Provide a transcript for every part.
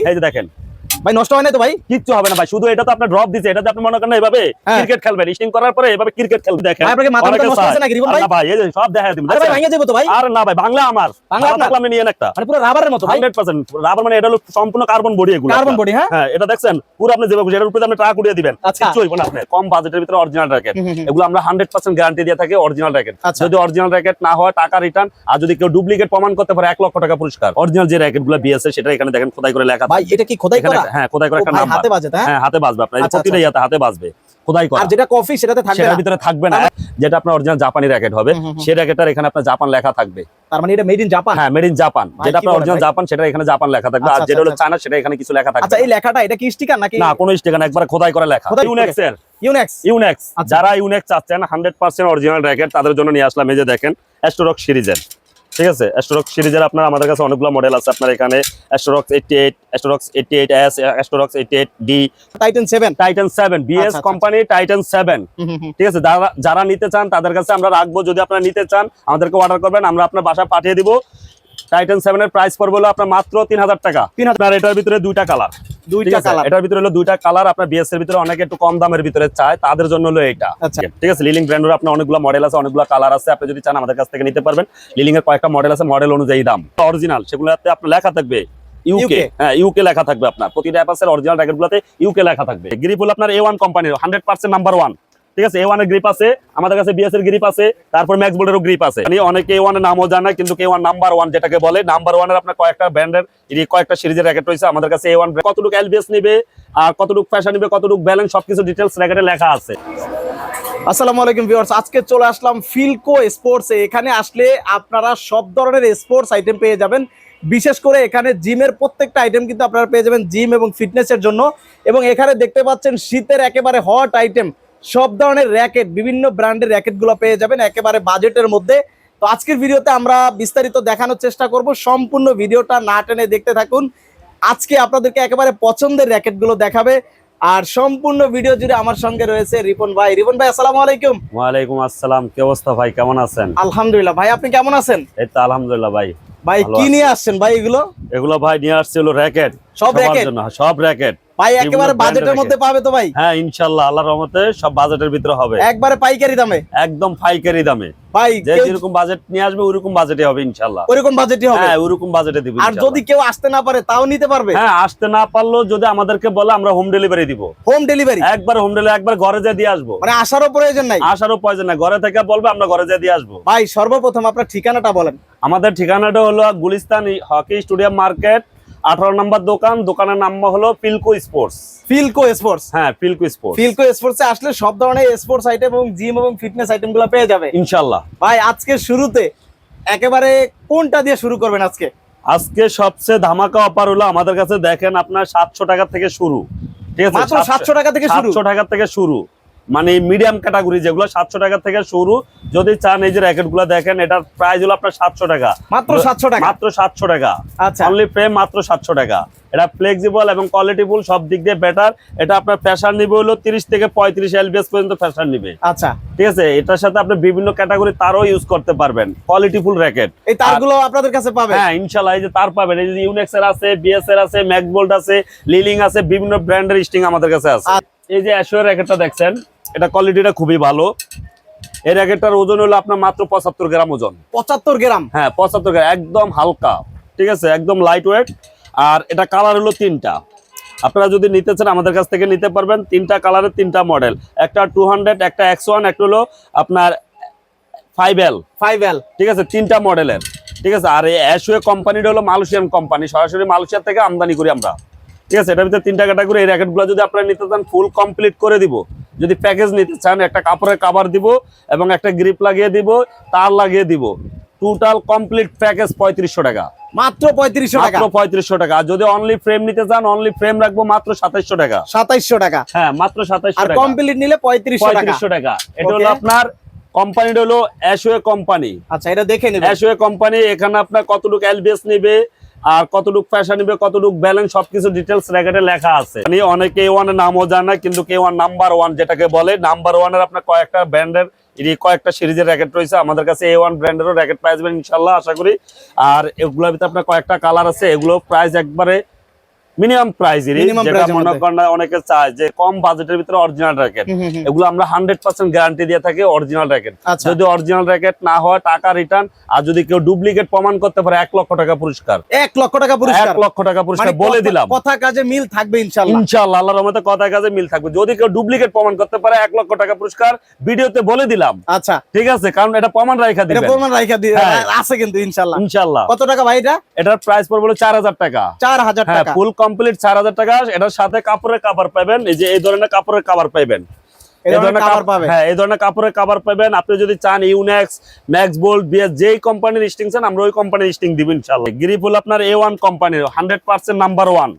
এই যে দেখেন ভাই নষ্ট হয় না তো ভাই? কিচ্ছু হবে না ভাই শুধু এটা তো আপনার ড্রপ দিছে এটাতে আপনি মনে করেন এভাবে হ্যাঁ। ক্রিকেট খেলবেন। স্টিং করার পরে এভাবে ক্রিকেট খেলবে দেখেন। আপনাকে মাথা নষ্ট হচ্ছে। নাকি, রিপন ভাই? ভাই এই যে সব দেখা দিবেন আরে ভাই ভেঙে যাব তো ভাই। আর না ভাই বাংলা আমার। বাংলা আপনার? আমি নিয়ে একটা। মানে পুরো রাবারের মতো ভাই। 100% রাবার মানে এটা হলো সম্পূর্ণ কার্বন বডি এগুলো। কার্বন বডি হ্যাঁ? হ্যাঁ এটা দেখছেন? পুরো আপনি যেভাবে এটার উপরে আপনি টাকা উড়িয়ে দিবেন। আচ্ছা। কিচ্ছু হইব না আপনি কম বাজেটের ভিতরে অরিজিনাল র্যাকেট। এগুলো আমরা 100% গ্যারান্টি দিয়ে থাকি অরিজিনাল র্যাকেট আচ্ছা। যদি অরিজিনাল র্যাকেট না হয় টাকা রিটার্ন আর যদি কেউ ডুপ্লিকেট প্রমাণ করতে পারে 1 লক্ষ টাকা পুরস্কার। অরিজিনাল যে র্যাকেটগুলো বিএসএ সেটা এখানে দেখেন খোদাই করে লেখা ভাই এটা কি খোদাই করা? হ্যাঁ খোদাই করে একটা নাম্বার হাতে বাজে হ্যাঁ হাতে বাজবে আপনার আচ্ছা, প্রতিটা ইয়াতে হাতে বাজবে। খোদাই করা। আর যেটা কফি সেটাতে থাকবে সেটার ভিতরে থাকবে না। যেটা আপনার অরিজিনাল জাপানি র্যাকেট হবে। সেই র্যাকেটার এখানে আপনার জাপান লেখা থাকবে। তার মানে এটা মেড ইন জাপান হ্যাঁ মেড ইন জাপান যেটা আপনার অরিজিনাল জাপান সেটা এখানে জাপান লেখা থাকবে। আর আচ্ছা, যেটা হলো আচ্ছা, চায়না সেটা এখানে কিছু লেখা থাকবে। আচ্ছা এই লেখাটা এটা কি স্টিকার নাকি? না কোনো স্টিকার না একবার খোদাই করে লেখা। ইউনেক্স এর। ইউনেক্স ইউনেক্স আচ্ছা। যারা ইউনেক্স চাচ্ছেন হান্ড্রেড পার্সেন্ট অরিজিনাল র্যাকেট তাদের জন্য নিয়ে আসলাম। এই যে দেখেন অ্যাস্টোরক সিরিজের ঠিক আছে? অ্যাস্টোরক সিরিজের আপনার আমাদের কাছে অনেকগুলো মডেল আছে। আপনার এখানে Astrox eighty eight Astrox eighty eight S Astrox eighty eight D Titan seven Titan seven BS. Company Titan seven ঠিক আছে? যারা যারা নিতে চান তাদের কাছে আমরা রাখব। যদি আপনারা নিতে চান আমাদেরকে অর্ডার করবেন। আমরা আপনার বাসায় পাঠিয়ে দিব। টাইটান সেভেন এর প্রাইস পড়বে হলো আপনার মাত্র তিন হাজার টাকা। 3000 আপনার এটার ভিতরে দুইটা কালার দুইটা কালার এটার ভিতরে হলো দুইটা কালার আপনার বিএস এর ভিতরে অনেকে একটু কম দামের ভিতরে চায় তাদের জন্য হলো এটা আচ্ছা। ঠিক আছে? লিলিং ব্র্যান্ডের আপনার অনেকগুলো মডেল আছে অনেকগুলো কালার আছে আপনি যদি চান আমাদের কাছ থেকে নিতে পারবেন। লিলিং এর কয়েকটা মডেল আছে মডেল অনুযায়ী দাম। অরিজিনাল সেগুলোতে আপনার লেখা থাকবে ইউকে হ্যাঁ ইউকে লেখা থাকবে আপনার। প্রতিটা অ্যাপাসের অরিজিনাল ইউকে লেখা থাকবে। গ্রিপ হলো আপনার এ ওয়ান কোম্পানির হান্ড্রেড পার্সেন্ট নাম্বার ওয়ান ঠিক আছে এ ওয়ানের গ্রিপ আছে, আমাদের কাছে বিএস এর গ্রিপ আছে, তারপর ম্যাক্স বোল্ডেরও গ্রিপ আছে। মানে অনেকে ওয়ানের নামও জানে কিন্তু কে ওয়ান নাম্বার ওয়ান যেটাকে বলে নাম্বার ওয়ানের আপনার কয়েকটা ব্র্যান্ডের কয়েকটা সিরিজের র্যাকেট রয়েছে, আমাদের কাছে এ ওয়ান কতটুকু এলবিএস নিবে, আর কতটুকু ফ্যাশন নিবে, কতটুকু ব্যালেন্স সবকিছু ডিটেলস র্যাকেটে লেখা আছে। আসসালামু আলাইকুম ভিউয়ার্স আজকে চলে আসলাম ফিলকো স্পোর্টসে এখানে আসলে আপনারা সব ধরনের স্পোর্টস আইটেম পেয়ে যাবেন। বিশেষ করে এখানে জিমের প্রত্যেকটা আইটেম কিন্তু আপনারা পেয়ে যাবেন জিম এবং ফিটনেসের জন্য। এবং এখানে দেখতে পাচ্ছেন শীতের একেবারে হট আইটেম সব ধরনের র্যাকেট বিভিন্ন ব্র্যান্ডের র্যাকেটগুলো পেয়ে যাবেন একেবারে বাজেটের মধ্যে। তো আজকের ভিডিওতে আমরা বিস্তারিত দেখানোর চেষ্টা করব। সম্পূর্ণ ভিডিওটা না টেনে দেখতে থাকুন। আজকে আপনাদেরকে একেবারে পছন্দের র্যাকেটগুলো দেখাবে। আর সম্পূর্ণ ভিডিও জুড়ে আমার সঙ্গে রয়েছে রিপন ভাই। রিপন ভাই আসসালামু আলাইকুম। ওয়ালাইকুম আসসালাম। কি অবস্থা ভাই? কেমন আছেন? আলহামদুলিল্লাহ। ভাই আপনি কেমন আছেন? এই তো আলহামদুলিল্লাহ ভাই। ভাই কি নিয়ে আসছেন ভাই এগুলো? এগুলো ভাই নিয়ে আসছে হলো র্যাকেট সব? জন্য। সব র্যাকেট ভাই একেবারে বাজেটের মধ্যে পাবে তো ভাই। হ্যাঁ ইনশাল্লাহ আল্লাহর রহমতে সব বাজেটের ভিতরে হবে। একবারে পাইকারি দামে। একদম পাইকারি দামে। ভাই যে যেরকম বাজেট নিয়ে আসবে ওরকম বাজেটে হবে ইনশাল্লাহ ওরকম বাজেটই হবে। হ্যাঁ ওরকম বাজেটে দিব আর যদি কেউ আসতে না পারে তাও নিতে পারবে। হ্যাঁ আসতে না পারলেও যদি আমাদেরকে বলে আমরা হোম ডেলিভারি দিব। হোম ডেলিভারি একবার হোম ডেলিভারি একবার ঘরে যেয়ে দিয়ে আসব। মানে আসারও প্রয়োজন নাই? আসারও প্রয়োজন না ঘরে থেকে বলবে আমরা ঘরে দিয়ে আসব। ভাই সর্বপ্রথম আপনার ঠিকানাটা বলেন। আমাদের ঠিকানাটা হলো গুলিস্তান হকি স্টেডিয়াম মার্কেট আঠারো নম্বর দোকান দোকানের নাম হলো পিলকো স্পোর্টস ফিলকো স্পোর্টস হ্যাঁ পিলকো স্পোর্টস ফিলকো স্পোর্টসে আসলে সব ধরনের স্পোর্টস আইটেম এবং জিম এবং ফিটনেস আইটেমগুলো পেয়ে যাবে। ইনশাল্লাহ ভাই আজকে শুরুতে একেবারে কোনটা দিয়ে শুরু করবেন আজকে? আজকে সবচেয়ে ধামাকা অফার হলো আমাদের কাছে দেখেন আপনার সাতশো টাকা থেকে শুরু। ঠিক আছে? সাতশো টাকা থেকে শুরু? সাতশো টাকা থেকে শুরু। মানে মিডিয়াম ক্যাটাগরি যেগুলো সাতশো টাকা থেকে শুরু যদি চান এই যে র্যাকেটগুলো দেখেন এটার প্রাইস হলো আপনার সাতশো টাকা। মাত্র সাতশো টাকা? মাত্র সাতশো টাকা। আচ্ছা। অনলি ফ্রেম মাত্র সাতশো টাকা। এটা ফ্লেক্সিবল এবং কোয়ালিটিফুল সব দিক দিয়ে বেটার এটা আপনার প্রেশার নিবে হলো তিরিশ থেকে পঁয়ত্রিশ এলবিএস পর্যন্ত প্রেশার নিবে। আচ্ছা। ঠিক আছে? এটার সাথে আপনি বিভিন্ন ক্যাটাগরি তারও ইউজ করতে পারবেন। কোয়ালিটিফুল র্যাকেট এই তারগুলো আপনাদের কাছে পাবে হ্যাঁ ইনশাল্লাহ এই যে তার পাবেন। এই যে ইউনেক্স এর আছে বিএস এর আছে ম্যাকবোল্ট আছে লিলিং আছে বিভিন্ন ব্র্যান্ডের স্টিং আমাদের কাছে আছে। আচ্ছা। এই যে অ্যাশোর র্যাকেটটা দেখছেন এটা কোয়ালিটিটা খুবই ভালো। এর র্যাকেটটার ওজন হলো আপনার মাত্র পঁচাত্তর গ্রাম ওজন। পঁচাত্তর গ্রাম? হ্যাঁ পঁচাত্তর গ্রাম একদম হালকা ঠিক আছে? একদম লাইট ওয়েট আর এটা কালার হলো তিনটা। আপনারা যদি নিতে চান আমাদের কাছ থেকে নিতে পারবেন তিনটা কালারের তিনটা মডেল একটা টু হান্ড্রেড একটা এক্স ওয়ান একটা হলো আপনার ফাইভ এল ফাইভ এল ঠিক আছে? তিনটা মডেলের ঠিক আছে? আর এই অ্যাশওয়ে কোম্পানিটা হলো মালয়েশিয়ান কোম্পানি সরাসরি মালয়েশিয়া থেকে আমদানি করি আমরা। ঠিক আছে এটার ভিতরে তিনটা ক্যাটাগরি এই র্যাকেটগুলো যদি আপনারা নিতে চান ফুল কমপ্লিট করে দিব। যদি প্যাকেজ নিতে চান একটা কাপড়ের কাভার দিব এবং একটা গ্রিপ লাগিয়ে দিব তার লাগিয়ে দিব। টোটাল কমপ্লিট প্যাকেজ পঁয়ত্রিশশো টাকা। মাত্র পঁয়ত্রিশশো টাকা? পঁয়ত্রিশশো টাকা। আর যদি অনলি ফ্রেম নিতে চান অনলি ফ্রেম রাখব মাত্র সাতাইশশো টাকা। সাতাইশশো টাকা। হ্যাঁ মাত্র সাতাইশশো টাকা। কমপ্লিট নিলে পঁয়ত্রিশশো টাকা। পঁয়ত্রিশশো টাকা। এটা হলো আপনার কোম্পানিটা হলো অ্যাশওয়ে কোম্পানি আচ্ছা এটা দেখে নেবেন। অ্যাশওয়ে কোম্পানি এখানে আপনার কতটুকু এলবিএস নিবে আর কতটুক পয়সা নিবে, কতটুক ব্যালেন্স সবকিছু ডিটেলস র্যাকেটে লেখা আছে। মানে অনেকে ওয়ানের নামও জানে না, কিন্তু কে ওয়ান নাম্বার ওয়ান যেটাকে বলে নাম্বার ওয়ানের আপনার কয়েকটা ব্র্যান্ডের কয়েকটা সিরিজের র্যাকেট রয়েছে, আমাদের কাছে এ ওয়ান ব্র্যান্ডেরও র্যাকেট পাওয়া ইনশাল্লাহ, আশা করি। আর এগুলোর ভিতরে আপনার কয়েকটা কালার আছে এগুলো প্রাইস একবারে মিনিমাম প্রাইজের Minimum যেটা মনে করেন অনেকে চায় যে কম বাজেটের ভিতরে অরিজিনাল র্যাকেট। এগুলো আমরা হান্ড্রেড পার্সেন্ট গ্যারান্টি দিয়ে থাকি অরিজিনাল র্যাকেট আচ্ছা। যদি অরিজিনাল র্যাকেট না হয় টাকা রিটার্ন আর যদি কেউ ডুপ্লিকেট প্রমাণ করতে পারে এক লক্ষ টাকা পুরস্কার। এক লক্ষ টাকা পুরস্কার। এক লক্ষ টাকা পুরস্কার মানে বলে দিলাম। কথা কাজে মিল থাকবে ইনশাল্লাহ ইনশাআল্লাহ আল্লাহর রহমতে কথা কাজে মিল থাকবে। যদি কেউ ডুপ্লিকেট প্রমাণ করতে পারে এক লক্ষ টাকা পুরস্কার ভিডিওতে বলে দিলাম। আচ্ছা। ঠিক আছে কারণ এটা প্রমাণ রাখা এটা প্রমাণ রাইখা দিয়ে হ্যাঁ। আছে কিন্তু ইনশাল্লাহ ইনশাআল্লাহ। কত টাকা ভাই এটা? এটার প্রাইস পড়বে হলো চার হাজার টাকা। চার হাজার হ্যাঁ টাকা। ফুল কমপ্লিট চার হাজার টাকা। এটার সাথে কাপড়ের কাভার পাবেন। এই যে এই ধরনের কাপড়ের কাভার পাবেন। এই ধরনের কাপ- cover হ্যাঁ এই ধরনের কাপড়ের কাভার পাবেন। আপনি যদি চান ইউনেক্স ম্যাক্স বোল্ট বিএস যেই কোম্পানির স্টিং চান আমরা ওই কোম্পানির স্টিং দিব ইনশাআল্লাহ। গ্রিপ হলো আপনার এ ওয়ান কোম্পানির হান্ড্রেড পার্সেন্ট নাম্বার ওয়ান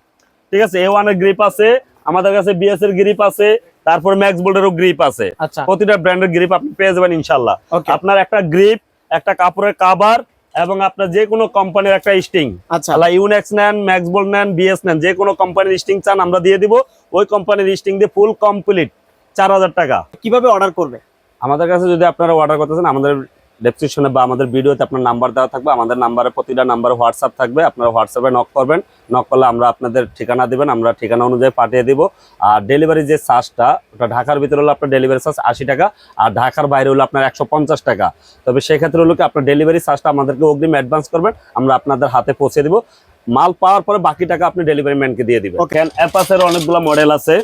ঠিক আছে? এ গ্রিপ আছে আমাদের কাছে বিএস এর গ্রিপ আছে তারপর ম্যাক্স বোল্টেরও গ্রিপ আছে। আচ্ছা। প্রতিটা ব্র্যান্ডের গ্রিপ আপনি পেয়ে যাবেন ইনশাল্লাহ আপনার একটা গ্রিপ একটা কাপড়ের কাভার এবং আপনার যে কোনো কোম্পানির একটা স্টিং। আচ্ছা। ইউনেক্স নেন ম্যাক্সবোল নেন বিএস নেন যে কোনো কোম্পানির স্টিং চান আমরা দিয়ে দিব। ওই কোম্পানির স্টিং দিয়ে ফুল কমপ্লিট চার হাজার টাকা। কীভাবে অর্ডার করবে? আমাদের কাছে যদি আপনারা অর্ডার করতেছেন আমাদের ডেসক্রিপশনে বা আমাদের ভিডিওতে আপনার নাম্বার দেওয়া থাকবে আমাদের নাম্বারে প্রতিটা নাম্বারে হোয়াটসঅ্যাপ থাকবে আপনারা হোয়াটসঅ্যাপে নক করবেন নক করলে আমরা আপনাদের ঠিকানা দিবেন আমরা ঠিকানা অনুযায়ী পাঠিয়ে দিব। আর ডেলিভারি যে চার্জটা ওটা ঢাকার ভিতরে হলো আপনার ডেলিভারি চার্জ আশি টাকা আর ঢাকার বাইরে হলো আপনার একশো পঞ্চাশ টাকা। তবে সেক্ষেত্রে হলো কি আপনার ডেলিভারি চার্জটা আমাদেরকে অগ্রিম অ্যাডভান্স করবেন আমরা আপনাদের হাতে পৌঁছে দিব। মাল পাওয়ার পরে বাকি টাকা আপনি ডেলিভারি ম্যানকে দিয়ে দিবেন. অ্যাপাসের অনেকগুলো মডেল আছে।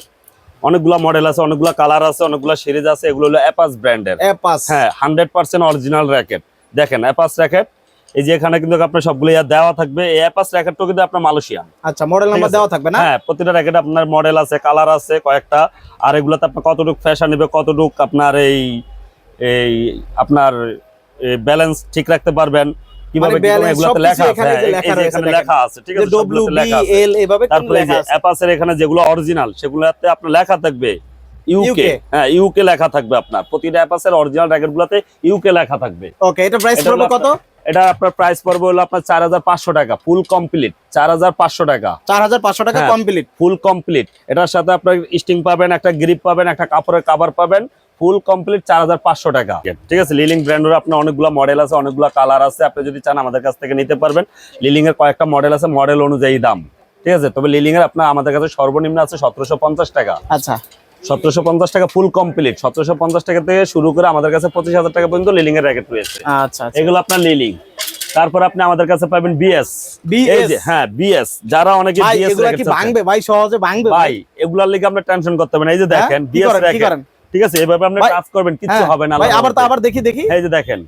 অনেকগুলো মডেল আছে অনেকগুলো কালার আছে অনেকগুলো সিরিজ আছে এগুলো হলো অ্যাপাস ব্র্যান্ডের অ্যাপাস হ্যাঁ হান্ড্রেড পার্সেন্ট অরিজিনাল র্যাকেট দেখেন অ্যাপাস র্যাকেট এই যে এখানে কিন্তু আপনার সবগুলো ইয়া দেওয়া থাকবে। এই অ্যাপাস র্যাকেটটা কিন্তু আপনার মালয়েশিয়ান। আচ্ছা মডেল নাম্বার দেওয়া থাকবে না? হ্যাঁ প্রতিটা র্যাকেট আপনার মডেল আছে কালার আছে কয়েকটা। আর এগুলোতে আপনার কতটুকু ফ্যাশন নেবে কতটুকু আপনার এই এই আপনার ব্যালেন্স ঠিক রাখতে পারবেন। কীভাবে লেখা আছে। ঠিক আছে? তারপরে অ্যাপাসের এখানে যেগুলো অরিজিনাল সেগুলোতে আপনার লেখা থাকবে ইউকে হ্যাঁ ইউকে লেখা থাকবে আপনার। প্রতিটা অ্যাপাসের অরিজিনাল র্যাকেট গুলোতে ইউকে লেখা থাকবে। ওকে এটা প্রাইস পড়বে কত? এটা আপনার প্রাইস পড়বে হলো আপনার চার হাজার পাঁচশো টাকা ফুল কমপ্লিট চার হাজার পাঁচশো টাকা। চার হাজার পাঁচশো টাকা। কমপ্লিট ফুল কমপ্লিট এটার সাথে আপনার স্টিং পাবেন একটা গ্রিপ পাবেন একটা কাপড়ের কাভার পাবেন। ফুল কমপ্লিট চার হাজার পাঁচশো টাকা। ঠিক আছে লিলিং ব্র্যান্ডের আপনার অনেকগুলো মডেল আছে অনেকগুলো কালার আছে আপনি যদি চান আমাদের কাছ থেকে নিতে পারবেন। লিলিং এর কয়েকটা মডেল আছে মডেল অনুযায়ী দাম। ঠিক আছে তবে লিলিং এর আপনার আমাদের কাছে সর্বনিম্ন আছে সতেরোশো পঞ্চাশ টাকা। আচ্ছা। সতেরোশো পঞ্চাশ টাকা ফুল কমপ্লিট সতেরোশো পঞ্চাশ টাকা থেকে শুরু করে আমাদের কাছে পঁচিশ হাজার টাকা পর্যন্ত লিলিং এর র্যাকেট রয়েছে। আচ্ছা আচ্ছা। এগুলো আপনার লিলিং। তারপর আপনি আমাদের কাছে পাবেন বিএস BS হ্যাঁ বিএস যারা অনেকে ভাই বিএস এগুলা ভাঙবে? ভাই সহজে ভাঙবে ভাই? এগুলার লিগে টেনশন করতে হবে না। এই যে হ্যাঁ? দেখেন বিএস র্যাকেট করেন? ঠিক আছে? এভাবে আপনি কাজ করবেন কিচ্ছু হ্যাঁ, হবে না ভাই আবার তো আবার দেখি দেখি। এই যে দেখেন।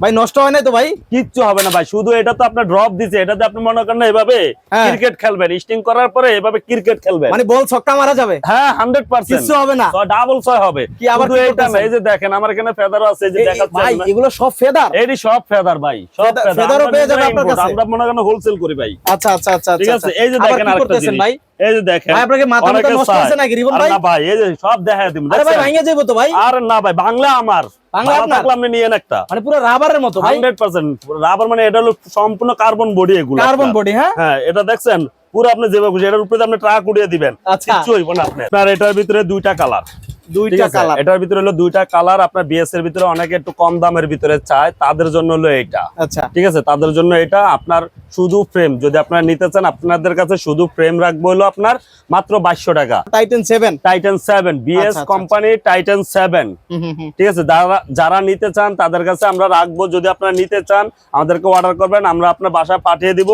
ভাই নষ্ট হয় নাই তো ভাই? কিচ্ছু হবে না ভাই শুধু এটা তো আপনার ড্রপ দিছে এটাতে আপনি মনে করেন না এভাবে হ্যাঁ। ক্রিকেট খেলবেন স্টিং করার পরে এভাবে ক্রিকেট খেলবেন। মানে বল ছক্কা মারা যাবে? হ্যাঁ হান্ড্রেড পার্সেন্ট কিচ্ছু হবে না। ডাবল ছয় হবে। কি আবার কি এইটা না এই যে দেখেন আমার এখানে ফেদারও আছে এই যে দেখাচ্ছি ভাই এগুলো সব ফেদার এটি সব ফেদার ভাই সব ফেদার- ফেদার ফেদারও পেয়ে যাবে আপনার কাছে? আমরা মনে করেন হোলসেল করি ভাই। আচ্ছা আচ্ছা আচ্ছা ঠিক আচ্ছা আছে? এই যে দেখেন আরেকটা করতেছেন জিনিস। ভাই? এই যে দেখেন ভাই আপনাকে মাথা মাথা নষ্ট। হয়েছে নাকি রিবন ভাই? না ভাই এই যে সব দেখায় দিম আরে ভাই? ভাঙে যাব তো ভাই। আর না ভাই বাংলা আমার। বাংলা আপনার? থাকলে আপনি নিয়েন একটা। মানে পুরো রাবারের মতো ভাই। Hundred percent. রাবার মানে এটা হলো সম্পূর্ণ কার্বন বডি এগুলো কার্বন বডি হ্যাঁ? হ্যাঁ এটা দেখছেন? পুরো আপনি যেভাবে খুশি এটার উপরে আপনি ট্রাক উড়িয়ে দিবেন। আচ্ছা। কিচ্ছু হইব না আপনার। এটার ভিতরে দুইটা কালার। দুইটা কালার এটার ভিতরে হলো দুইটা কালার আপনার বিএস এর ভিতরে অনেকে একটু কম দামের ভিতরে চায় তাদের জন্য হলো এইটা। আচ্ছা। ঠিক আছে তাদের জন্য এটা আপনার শুধু ফ্রেম যদি আপনারা নিতে চান আপনাদের কাছে শুধু ফ্রেম রাখব হলো আপনার মাত্র বাইশশো টাকা। Titan seven Titan seven BS company Titan seven ঠিক আছে যারা যারা নিতে চান তাদের কাছে আমরা রাখব যদি আপনারা নিতে চান আমাদেরকে অর্ডার করবেন আমরা আপনার বাসায় পাঠিয়ে দিব।